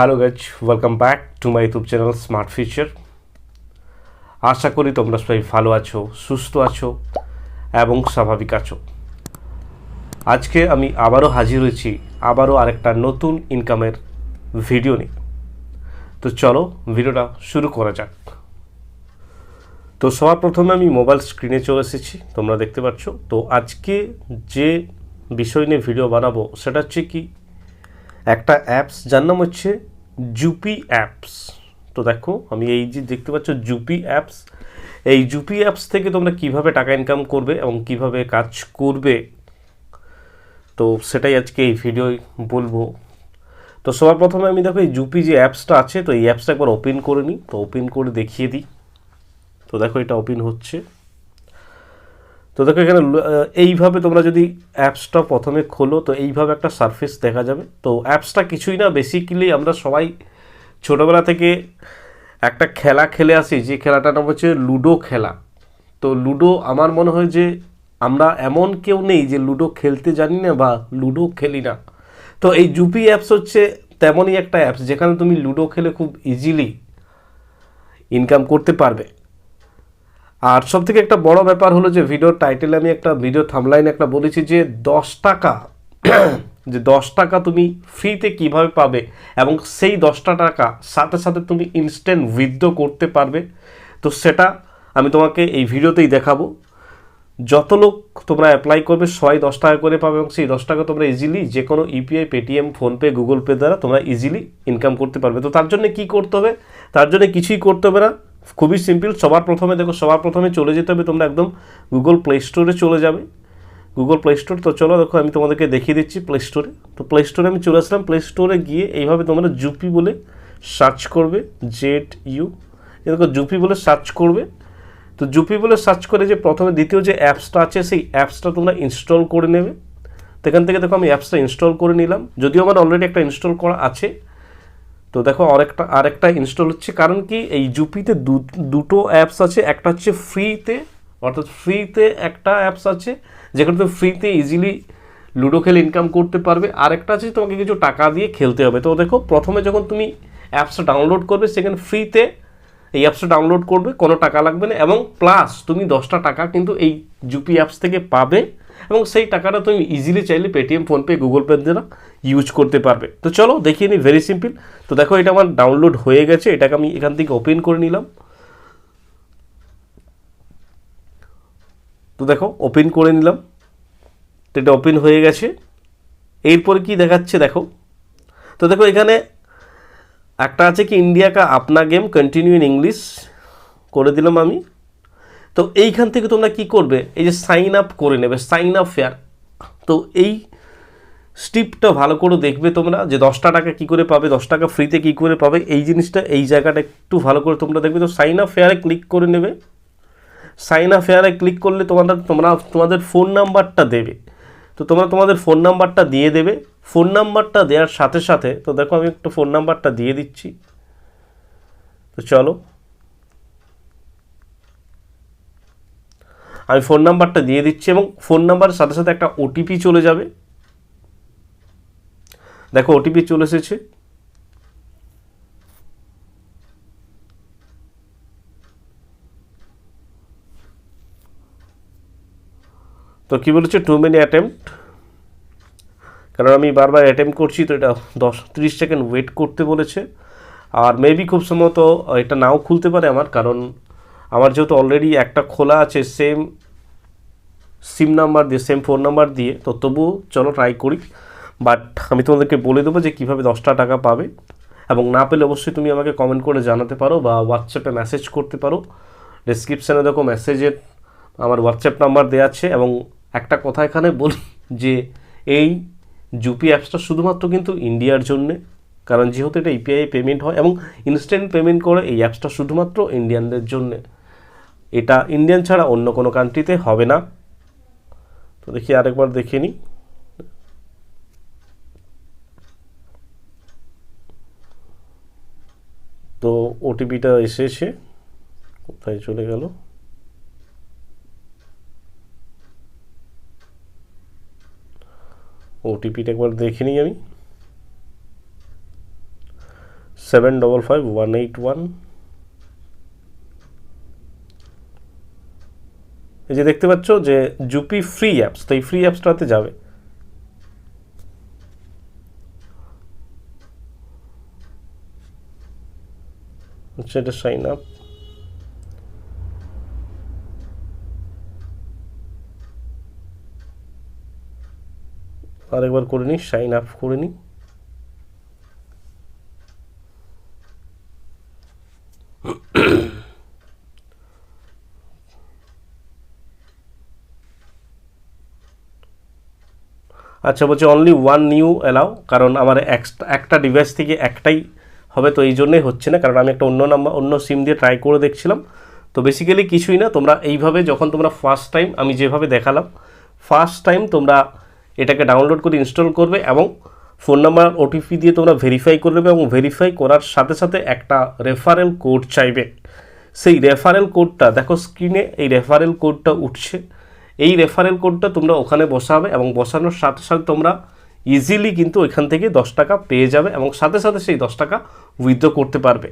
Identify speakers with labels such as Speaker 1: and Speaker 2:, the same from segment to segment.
Speaker 1: Hello guys welcome back to my YouTube channel smart feature আশা করি তোমরা সবাই ভালো আছো, সুস্থ আছো এবং স্বাভাবিক আছো। আজকে আমি আবারও হাজির হয়েছি, আবারও আরেকটা নতুন ইনকামের ভিডিও নিয়ে। তো চলো ভিডিওটা শুরু করা যাক। তো সবার প্রথমে আমি মোবাইল স্ক্রিনে চলে এসেছি, তোমরা দেখতে পাচ্ছ। তো আজকে যে বিষয় নিয়ে ভিডিও বানাবো, সেটা হচ্ছে কি একটা অ্যাপস যার নাম হচ্ছে জুপি অ্যাপস তো দেখো, আমি এই যে দেখতে পাচ্ছ জুপি অ্যাপস এই জুপি অ্যাপস থেকে তোমরা কীভাবে টাকা ইনকাম করবে এবং কীভাবে কাজ করবে, তো সেটাই আজকে এই ভিডিও বলব। তো সবার প্রথমে আমি দেখো, এই জুপি যে অ্যাপসটা আছে, তো এই অ্যাপসটা একবার ওপেন করে নিই। তো ওপেন করে দেখিয়ে দিই। তো দেখো, এটা ওপেন হচ্ছে। তো দেখো এখানে এইভাবে তোমরা যদি অ্যাপসটা প্রথমে খোলো, তো এইভাবে একটা সারফেস দেখা যাবে। তো অ্যাপসটা কিছুই না বেসিক্যালি আমরা সবাই ছোটোবেলা থেকে একটা খেলা খেলে আসি, যে খেলাটার নাম হচ্ছে লুডো খেলা। তো লুডো আমার মনে হয় যে আমরা এমন কেউ নেই যে লুডো খেলতে জানি না বা লুডো খেলি না। তো এই জুপি অ্যাপস হচ্ছে তেমনই একটা অ্যাপস যেখানে তুমি লুডো খেলে খুব ইজিলি ইনকাম করতে পারবে। আর সব থেকে একটা বড় ব্যাপার হলো যে ভিডিওর টাইটেল আমি একটা ভিডিও থামলাইন একটা বলেছি যে দশ টাকা, যে দশ টাকা তুমি ফ্রিতে কীভাবে পাবে এবং সেই দশটা টাকা সাথে সাথে তুমি ইনস্ট্যান্ট উইথড্র করতে পারবে। তো সেটা আমি তোমাকে এই ভিডিওতেই দেখাবো। যত লোক তোমরা অ্যাপ্লাই করবে, সবাই দশ টাকা করে পাবে এবং সেই দশ টাকা তোমরা ইজিলি যে কোনো UPI Paytm PhonePe Google Pay দ্বারা তোমরা ইজিলি ইনকাম করতে পারবে। তো তার জন্য কি করতে হবে? তার জন্য কিছুই করতে হবে না। খুবই সিম্পল, সবার প্রথমে দেখো, সবার প্রথমে চলে যেতে হবে, তোমরা একদম গুগল প্লে স্টোরে চলে যাবে। গুগল প্লে স্টোর তো চলো দেখো, আমি তোমাদেরকে দেখিয়ে দিচ্ছি প্লে স্টোরে তো প্লে স্টোরে আমি চলে আসলাম। প্লে স্টোরে গিয়ে এইভাবে তোমরা জুপি বলে সার্চ করবে জেড ইউ দেখো জুপি বলে সার্চ করবে। তো জুপি বলে সার্চ করে যে প্রথমে দ্বিতীয় যে অ্যাপসটা আছে, সেই অ্যাপসটা তোমরা ইনস্টল করে নেবে। তো এখান থেকে দেখো, আমি অ্যাপসটা ইনস্টল করে নিলাম। যদিও আমার অলরেডি একটা ইনস্টল করা আছে তো দেখো আরেকটা আরেকটা ইনস্টল হচ্ছে। কারণ কি এই জুপিতে দুটো অ্যাপস আছে। একটা হচ্ছে ফ্রিতে অর্থাৎ ফ্রিতে একটা অ্যাপস আছে, যেখানে তুমি ফ্রিতে ইজিলি লুডো খেলে ইনকাম করতে পারবে। আরেকটা আছে তোমাকে কিছু টাকা দিয়ে খেলতে হবে। তো দেখো, প্রথমে যখন তুমি অ্যাপসটা ডাউনলোড করবে, সেখানে ফ্রিতে এই অ্যাপসটা ডাউনলোড করবে, কোনো টাকা লাগবে না। এবং প্লাস তুমি দশটা টাকা কিন্তু এই জুপি অ্যাপস থেকে পাবে। এবং সেই টাকাটা তুমি ইজিলি চাইলে পেটিএম ফোনপে গুগল পে দ্বারা ইউজ করতে পারবে। তো চলো, দেখিয়ে নিই ভেরি সিম্পল তো দেখো, এটা আমার ডাউনলোড হয়ে গেছে, এটাকে আমি এখান থেকে ওপেন করে নিলাম। তো দেখো ওপেন করে নিলাম। তো এটা ওপেন হয়ে গেছে। এরপরে কি দেখাচ্ছে, দেখো। তো দেখো, এখানে একটা আছে কি ইন্ডিয়া কা আপনা গেম কন্টিনিউ ইন ইংলিশ করে দিলাম আমি। তো এইখান থেকে তোমরা কি করবে, এই যে সাইন আপ করে নেবে সাইন আপ ফেয়ার তো এই স্টিপটা ভালো করে দেখবে তোমরা যে দশটা টাকা কী করে পাবে, দশ টাকা ফ্রিতে কী করে পাবে, এই জিনিসটা, এই জায়গাটা একটু ভালো করে তোমরা দেখবে। তো সাইন আপ ফেয়ারে ক্লিক করে নেবে। সাইন আপ ফেয়ারে ক্লিক করলে তোমাদের, তোমরা, তোমাদের ফোন নাম্বারটা দেবে। তো তোমরা তোমাদের ফোন নাম্বারটা দিয়ে দেবে। ফোন নাম্বারটা দেওয়ার সাথে সাথে, তো দেখো আমি একটু ফোন নাম্বারটা দিয়ে দিচ্ছি। তো চলো। আমি ফোন নাম্বারটা দিয়ে দিচ্ছি এবং ফোন নাম্বারের সাথে সাথে একটা ওটিপি চলে যাবে। দেখো ওটিপি চলে এসেছে। তো কী বলেছে? টু মেনি অ্যাটেম্পট কারণ আমি বারবার অ্যাটেম্প করছি, তো এটা দশ, তিরিশ সেকেন্ড ওয়েট করতে বলেছে। আর মেবি খুব সম্ভবত এটা নাও খুলতে পারে আমার, কারণ আমার যেহেতু অলরেডি একটা খোলা আছে সেম সিম নাম্বার দিয়ে সেম ফোন নাম্বার দিয়ে, তো তবুও চলো ট্রাই করি। বাট আমি তোমাদেরকে বলে দেবো যে কীভাবে দশটা টাকা পাবে। এবং না পেলে অবশ্যই তুমি আমাকে কমেন্ট করে জানাতে পারো বা হোয়াটসঅ্যাপে মেসেজ করতে পারো। ডিসক্রিপশানে দেখো মেসেজের আমার হোয়াটসঅ্যাপ নাম্বার দেওয়া আছে এবং একটা কথা এখানে বলি যে এই জুপি অ্যাপসটা শুধুমাত্র কিন্তু ইন্ডিয়ার জন্যে, কারণ যেহেতু এটা ইউপিআই পেমেন্ট হয় এবং ইনস্ট্যান্ট পেমেন্ট করে এই অ্যাপসটা শুধুমাত্র ইন্ডিয়ানদের জন্যে। এটা ইন্ডিয়ান ছাড়া অন্য কোনো কান্ট্রিতে হবে না। তো দেখি আরেকবার দেখে নিই তো ওটিপিটা এসেছে, কোথায় চলে গেল? ওটিপিটা একবার দেখে নিই আমি। Seven double five one eight one এই যে দেখতে পাচ্ছ যে জুপি ফ্রি অ্যাপস তো এই ফ্রি অ্যাপসটাতে যাবে। এটা সাইন আপ আরেকবার করে নিই সাইন আপ করে নিই আচ্ছা বলছে অনলি ওয়ান নিউ অ্যালাউ কারণ আমার একটা ডিভাইস থেকে একটাই হবে তো এই জন্যই হচ্ছে না, কারণ আমি একটা অন্য নাম্বার অন্য সিম দিয়ে ট্রাই করে দেখছিলাম। তো বেসিক্যালি কিছুই না, তোমরা এইভাবে যখন তোমরা ফার্স্ট টাইম আমি যেভাবে দেখালাম ফার্স্ট টাইম তোমরা এটাকে ডাউনলোড করে ইনস্টল করবে এবং ফোন নাম্বার ওটিপি দিয়ে তোমরা ভেরিফাই করবে এবং ভেরিফাই করার সাথে সাথে একটা রেফারেল কোড চাইবে। সেই রেফারেল কোডটা দেখো স্ক্রিনে এই রেফারেল কোডটা উঠছে। এই রেফারেল কোডটা তোমরা ওখানে বসাবে এবং বসানোর সাথে সাথে তোমরা ইজিলি কিন্তু ওইখান থেকে দশ টাকা পেয়ে যাবে এবং সাথে সাথে সেই দশ টাকা উইথড্র করতে পারবে।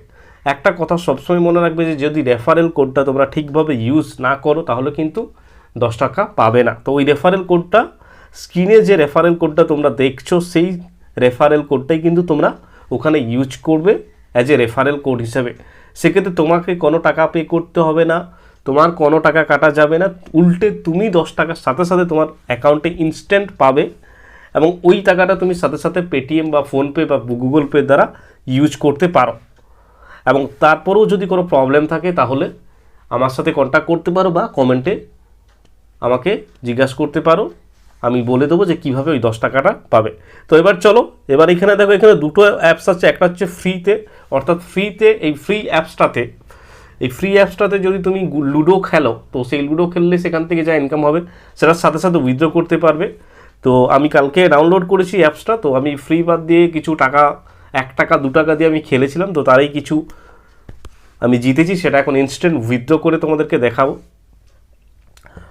Speaker 1: একটা কথা সবসময় মনে রাখবে যে, যদি রেফারেল কোডটা তোমরা ঠিকভাবে ইউজ না করো, তাহলে কিন্তু দশ টাকা পাবে না। তো ওই রেফারেল কোডটা স্ক্রিনে যে রেফারেল কোডটা তোমরা দেখছ, সেই রেফারেল কোডটাই কিন্তু তোমরা ওখানে ইউজ করবে অ্যাজ এ রেফারেল কোড হিসেবে। সেক্ষেত্রে তোমাকে কোনো টাকা পে করতে হবে না, তোমার কোনো টাকা কাটা যাবে না। উল্টে তুমি দশ টাকার সাথে সাথে তোমার অ্যাকাউন্টে ইনস্ট্যান্ট পাবে। এবং ওই টাকাটা তুমি সাথে সাথে পেটিএম বা ফোনপে বা গুগল পে দ্বারা ইউজ করতে পারো। এবং তারপরেও যদি কোনো প্রবলেম থাকে, তাহলে আমার সাথে কন্ট্যাক্ট করতে পারো বা কমেন্টে আমাকে জিজ্ঞাসা করতে পারো। আমি বলে দেবো যে কীভাবে ওই দশ টাকাটা পাবে। তো এবার চলো, এবার এখানে দেখো, এখানে দুটো অ্যাপস আছে। একটা হচ্ছে ফ্রিতে অর্থাৎ ফ্রিতে এই ফ্রি অ্যাপসটাতে এই ফ্রি অ্যাপসটাতে যদি তুমি লুডো খেলো, তো সেই লুডো খেললে সেখান থেকে যা ইনকাম হবে সেটার সাথে সাথে উইথড্র করতে পারবে। তো আমি কালকে ডাউনলোড করেছি অ্যাপসটা তো আমি ফ্রি বাদ দিয়ে কিছু টাকা, এক টাকা, দু টাকা দিয়ে আমি খেলেছিলাম, তো তারই কিছু আমি জিতেছি, সেটা এখন ইনস্ট্যান্ট উইথড্র করে তোমাদেরকে দেখাবো।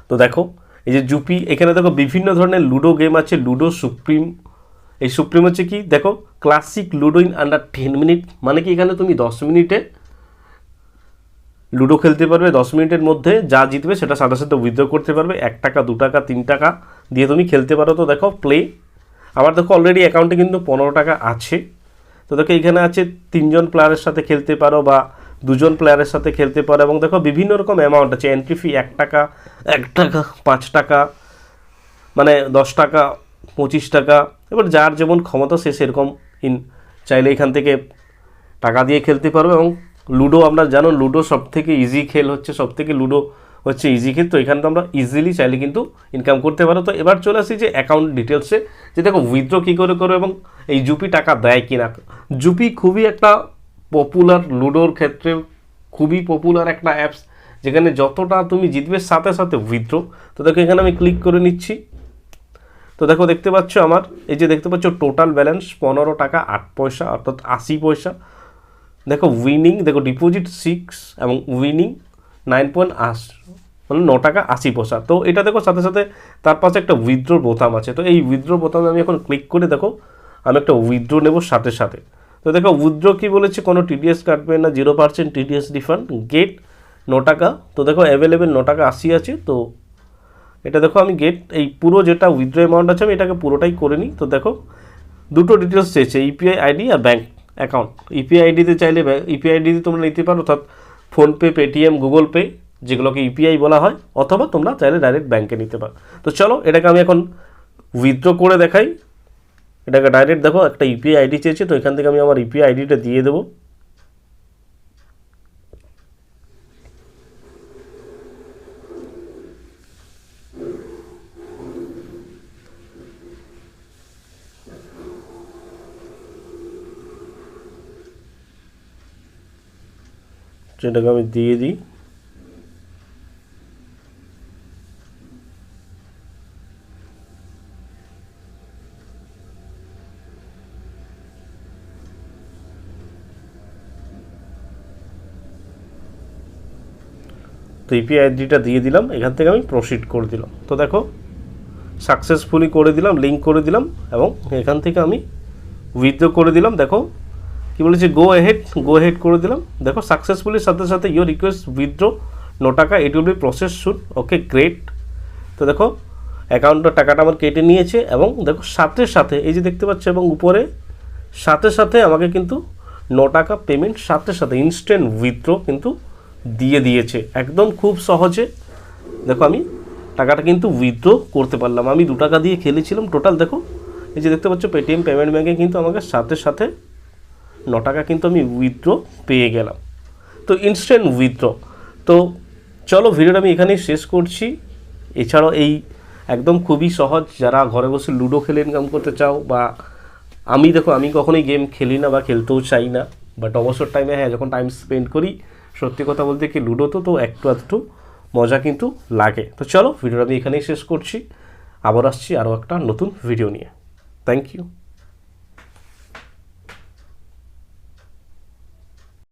Speaker 1: তো দেখো, এই যে জুপি, এখানে দেখো বিভিন্ন ধরনের লুডো গেম আছে, লুডো সুপ্রিম। এই সুপ্রিম হচ্ছে কি? দেখো classic Ludo in under ten minute মানে কি এখানে তুমি দশ মিনিটে লুডো খেলতে পারবে, দশ মিনিটের মধ্যে যা জিতবে সেটা সাথে সাথে উইথড্র করতে পারবে, এক টাকা, দু টাকা, তিন টাকা। দিয়ে তুমি খেলতে পারো। তো দেখো প্লে আমার দেখো অলরেডি অ্যাকাউন্টে কিন্তু পনেরো টাকা আছে। তো দেখো, এখানে আছে তিনজন প্লেয়ারের সাথে খেলতে পারো বা দুজন প্লেয়ারের সাথে খেলতে পারো। এবং দেখো, বিভিন্ন রকম অ্যামাউন্ট আছে। এন্ট্রি ফি এক টাকা এক টাকা, পাঁচ টাকা মানে দশ টাকা, পঁচিশ টাকা। এবার যার যেমন ক্ষমতা, সে সেরকম ইন চাইলে এখান থেকে টাকা দিয়ে খেলতে পারবে। এবং লুডো আমরা জানো, লুডো সব থেকে ইজি খেল হচ্ছে সব থেকে লুডো হচ্ছে ইজি খেল তো এখানে তো আমরা ইজিলি চাইলে কিন্তু ইনকাম করতে পারো। তো এবার চলে আসি যে অ্যাকাউন্ট ডিটেলসে যে দেখো উইথড্র কী করে করো এবং এই জুপি টাকা দেয় কি না জুপি খুবই একটা পপুলার লুডোর ক্ষেত্রে খুবই পপুলার একটা অ্যাপস যেখানে যতটা তুমি জিতবে সাথে সাথে উইথড্র তো দেখো এখানে আমি ক্লিক করে নিচ্ছি। তো দেখো দেখতে পাচ্ছ আমার, এই যে দেখতে পাচ্ছ টোটাল ব্যালেন্স পনেরো টাকা আট পয়সা, অর্থাৎ আশি পয়সা। দেখো উইনিং দেখো ডিপোজিট সিক্স এবং উইনিং নাইন পয়েন্ট আশ মানে ন টাকা আশি পয়সা। তো এটা দেখো সাথে সাথে তার পাশে একটা উইথড্র বোতাম আছে। তো এই উইথড্র বোতামে আমি এখন ক্লিক করে দেখো, আমি একটা উইথড্র নেব সাথে সাথে। তো দেখো উইথড্র কী বলেছে? কোনো টিডিএস কাটবে না zero percent TDS refund get ন টাকা। তো দেখো অ্যাভেলেবেল ন টাকা আশি আছে, তো এটা দেখো আমি গেট এই পুরো যেটা উইথড্র অ্যামাউন্ট আছে আমি এটাকে পুরোটাই করে নিই। তো দেখো দুটো ডিটেলস চেয়েছে ইউপিআই আইডি আর ব্যাঙ্ক অ্যাকাউন্ট ইউপিআই আইডিতে চাইলে ইউপিআই আইডিতে তোমরা নিতে পারো, অর্থাৎ ফোনপে পেটিএম গুগল পে যেগুলোকে ইউপিআই বলা হয়, অথবা তোমরা চাইলে ডাইরেক্ট ব্যাঙ্কে নিতে পারো। তো চলো, এটাকে আমি এখন উইথড্র করে দেখাই। এটাকে ডাইরেক্ট দেখো, একটা ইউপিআই আইডি চেয়েছে, তো এখান থেকে আমি আমার ইউপিআই আইডিটা দিয়ে দেবো। সেটাকে আমি দিয়ে দিই। তো ইউপিআই আইডিটা দিয়ে দিলাম, এখান থেকে আমি প্রসিড করে দিলাম। তো দেখো সাকসেসফুলি করে দিলাম লিঙ্ক করে দিলাম, এবং এখান থেকে আমি উইথড্র করে দিলাম। দেখো, কি বলেছে? গো হেড গো হেড করে দিলাম। দেখো সাকসেসফুলির সাথে সাথে ইউর রিকোয়েস্ট উইথড্র নো টাকা it will be process should okay great তো দেখো অ্যাকাউন্টের টাকাটা আমার কেটে নিয়েছে, এবং দেখো, সাথে সাথে, এই যে দেখতে পাচ্ছ, এবং উপরে, সাথে সাথে আমাকে কিন্তু ন টাকা পেমেন্ট সাথে সাথে ইনস্ট্যান্ট উইথড্র কিন্তু দিয়ে দিয়েছে। একদম খুব সহজে। দেখো আমি টাকাটা কিন্তু উইথড্র করতে পারলাম। আমি দু টাকা দিয়ে খেলেছিলাম টোটাল দেখো। এই যে দেখতে পাচ্ছ পেটিএম পেমেন্ট ব্যাঙ্কে কিন্তু আমাকে সাথে সাথে ন টাকা কিন্তু আমি উইথড্র পেয়ে গেলাম। তো ইনস্ট্যান্ট উইথড্র তো চলো ভিডিওটা আমি এখানেই শেষ করছি। এছাড়াও এই একদম খুবই সহজ, যারা ঘরে বসে লুডো খেলে ইনকাম করতে চাও বা আমি দেখো, আমি কখনোই গেম খেলি না বা খেলতেও চাই না। বাট অবসর টাইমে হ্যাঁ যখন টাইম স্পেন্ড করি সত্যি কথা বলতে কি লুডো তো তো একটু একটু মজা কিন্তু লাগে। তো চলো, ভিডিওটা আমি এখানেই শেষ করছি। আবার আসছি আরও একটা নতুন ভিডিও নিয়ে। Thank you